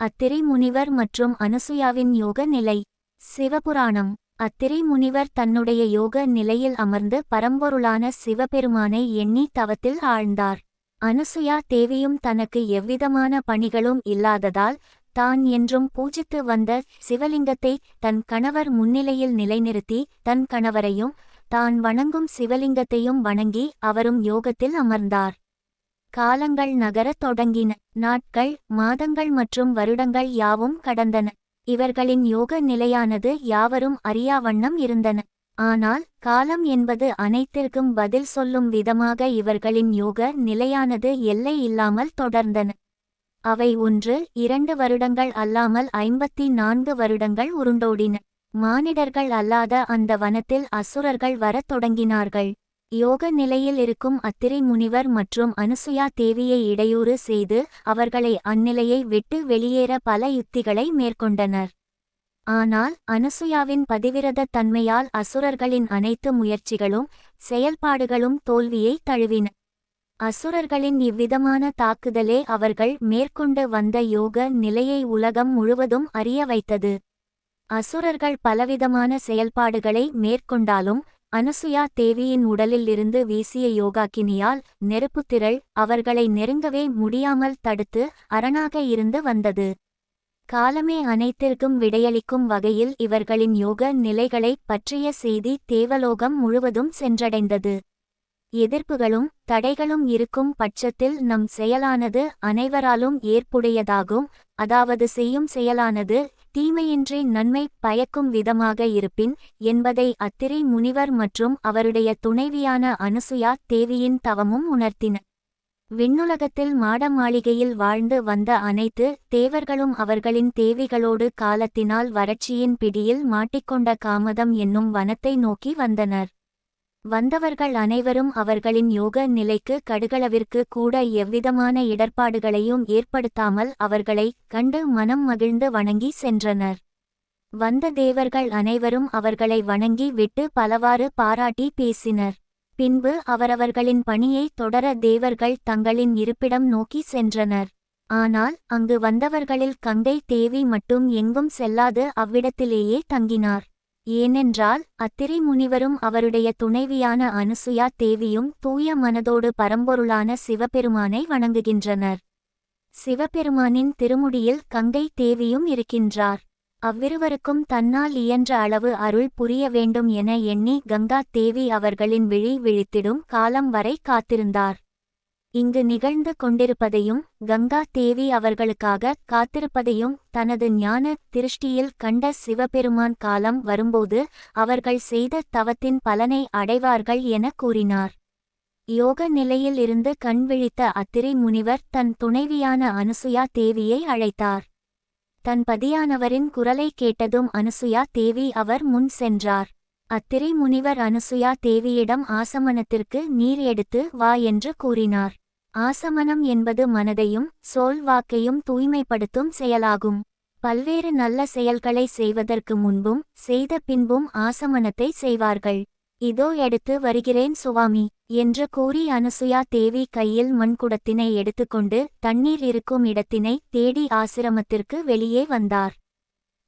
அத்திரை முனிவர் மற்றும் அனுசுயாவின் யோக நிலை. சிவபுராணம். அத்திரை முனிவர் தன்னுடைய யோக நிலையில் அமர்ந்து பரம்பொருளான சிவபெருமானை எண்ணி தவத்தில் ஆழ்ந்தார். அனுசுயா தேவியும் தனக்கு எவ்விதமான பணிகளும் இல்லாததால் தான் என்றும் பூஜித்து வந்த சிவலிங்கத்தை தன் கணவர் முன்னிலையில் நிலைநிறுத்தி தன் கணவரையும் தான் வணங்கும் சிவலிங்கத்தையும் வணங்கி அவரும் யோகத்தில் அமர்ந்தார். காலங்கள் நகரத் தொடங்கின. நாட்கள் மாதங்கள் மற்றும் வருடங்கள் யாவும் கடந்தன. இவர்களின் யோக நிலையானது யாவரும் அறியா வண்ணம் இருந்தன. ஆனால் காலம் என்பது அனைத்திற்கும் பதில் சொல்லும் விதமாக இவர்களின் யோக நிலையானது எல்லை இல்லாமல் தொடர்ந்தன. அவை ஒன்று இரண்டு வருடங்கள் அல்லாமல் ஐம்பத்தி நான்கு வருடங்கள் உருண்டோடின. மானிடர்கள் அல்லாத அந்த வனத்தில் அசுரர்கள் வரத் தொடங்கினார்கள். யோக நிலையில் இருக்கும் அத்திரை முனிவர் மற்றும் அனுசுயா தேவியை இடையூறு செய்து அவர்களை அந்நிலையை விட்டு வெளியேற பல யுத்திகளை மேற்கொண்டனர். ஆனால் அனுசுயாவின் பதிவிரத தன்மையால் அசுரர்களின் அனைத்து முயற்சிகளும் செயல்பாடுகளும் தோல்வியை தழுவின. அசுரர்களின் இவ்விதமான தாக்குதலே அவர்கள் மேற்கொண்டு வந்த யோக நிலையை உலகம் முழுவதும் அறிய வைத்தது. அசுரர்கள் பலவிதமான செயல்பாடுகளை மேற்கொண்டாலும் அனுசுயா தேவியின் உடலில் இருந்து வீசிய யோகாக்கினியால் நெருப்புத்திரள் அவர்களை நெருங்கவே முடியாமல் தடுத்து அரணாக இருந்து வந்தது. காலமே அனைத்திற்கும் விடையளிக்கும் வகையில் இவர்களின் யோக நிலைகளைப் பற்றிய செய்தி தேவலோகம் முழுவதும் சென்றடைந்தது. எதிர்ப்புகளும் தடைகளும் இருக்கும் பட்சத்தில் நம் செயலானது அனைவராலும் ஏற்புடையதாகும் அதாவது செய்யும் செயலானது தீமையின்றி நன்மை பயக்கும் விதமாக இருப்பின் என்பதை அத்திரை முனிவர் மற்றும் அவருடைய துணைவியான அனுசுயா தேவியின் தவமும் உணர்த்தின. விண்ணுலகத்தில் மாட மாளிகையில் வாழ்ந்து வந்த அனைத்து தேவர்களும் அவர்களின் தேவிகளோடு காலத்தினால் வறட்சியின் பிடியில் மாட்டிக்கொண்ட காமதம் என்னும் வனத்தை நோக்கி வந்தனர். வந்தவர்கள் அனைவரும் அவர்களின் யோக நிலைக்கு கடுகளவிற்கு கூட எவ்விதமான இடர்பாடுகளையும் ஏற்படுத்தாமல் அவர்களை கண்டு மனம் மகிழ்ந்து வணங்கி சென்றனர். வந்த தேவர்கள் அனைவரும் அவர்களை வணங்கி விட்டு பலவாறு பாராட்டி பேசினர். பின்பு அவரவர்களின் பணியை தொடர தேவர்கள் தங்களின் இருப்பிடம் நோக்கி சென்றனர். ஆனால் அங்கு வந்தவர்களில் கங்கை தேவி மட்டும் எங்கும் செல்லாது அவ்விடத்திலேயே தங்கினார். ஏனென்றால் அத்திரி முனிவரும் அவருடைய துணைவியான அனுசுயா தேவியும் தூய மனதோடு பரம்பொருளான சிவபெருமானை வணங்குகின்றனர். சிவபெருமானின் திருமுடியில் கங்கை தேவியும் இருக்கின்றார். அவ்விருவருக்கும் தன்னால் இயன்ற அளவு அருள் புரிய வேண்டும் என எண்ணி கங்கா தேவி அவர்களின் விழி விழித்திடும் காலம் வரை காத்திருந்தார். இங்கு நிகழ்ந்து கொண்டிருப்பதையும் கங்கா தேவி அவர்களுக்காக காத்திருப்பதையும் தனது ஞான திருஷ்டியில் கண்ட சிவபெருமான் காலம் வரும்போது அவர்கள் செய்த தவத்தின் பலனை அடைவார்கள் என கூறினார். யோக நிலையில் இருந்து கண் விழித்த முனிவர் தன் துணைவியான அனுசுயா தேவியை அழைத்தார். தன் பதியானவரின் குரலை கேட்டதும் அனுசுயா தேவி அவர் முன் சென்றார். அத்திரை முனிவர் அனுசுயா தேவியிடம் ஆசமனத்திற்கு நீர் எடுத்து வா என்று கூறினார். ஆசமனம் என்பது மனதையும் சோல் வாக்கையும் தூய்மைப்படுத்தும் செயலாகும். பல்வேறு நல்ல செயல்களை செய்வதற்கு முன்பும் செய்த பின்பும் ஆசமனத்தை செய்வார்கள். இதோ எடுத்து வருகிறேன் சுவாமி என்று கூறி அனுசுயா தேவி கையில் மண்குடத்தினை எடுத்துக்கொண்டு தண்ணீர் இருக்கும் இடத்தினை தேடி ஆசிரமத்திற்கு வெளியே வந்தார்.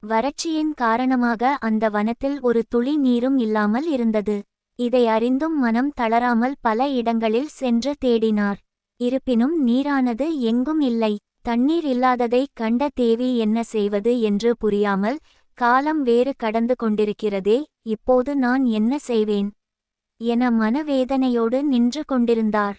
வறட்சியின் காரணமாக அந்த வனத்தில் ஒரு துளி நீரும் இல்லாமல் இருந்தது. இதை அறிந்தும் மனம் தளராமல் பல இடங்களில் சென்று தேடினார். இருப்பினும் நீரானது எங்கும் இல்லை. தண்ணீர் இல்லாததை கண்ட தேவி என்ன செய்வது என்று புரியாமல் காலம் வேறு கடந்து கொண்டிருக்கிறதே இப்போது நான் என்ன செய்வேன்? என மனவேதனையோடு நின்று கொண்டிருந்தார்.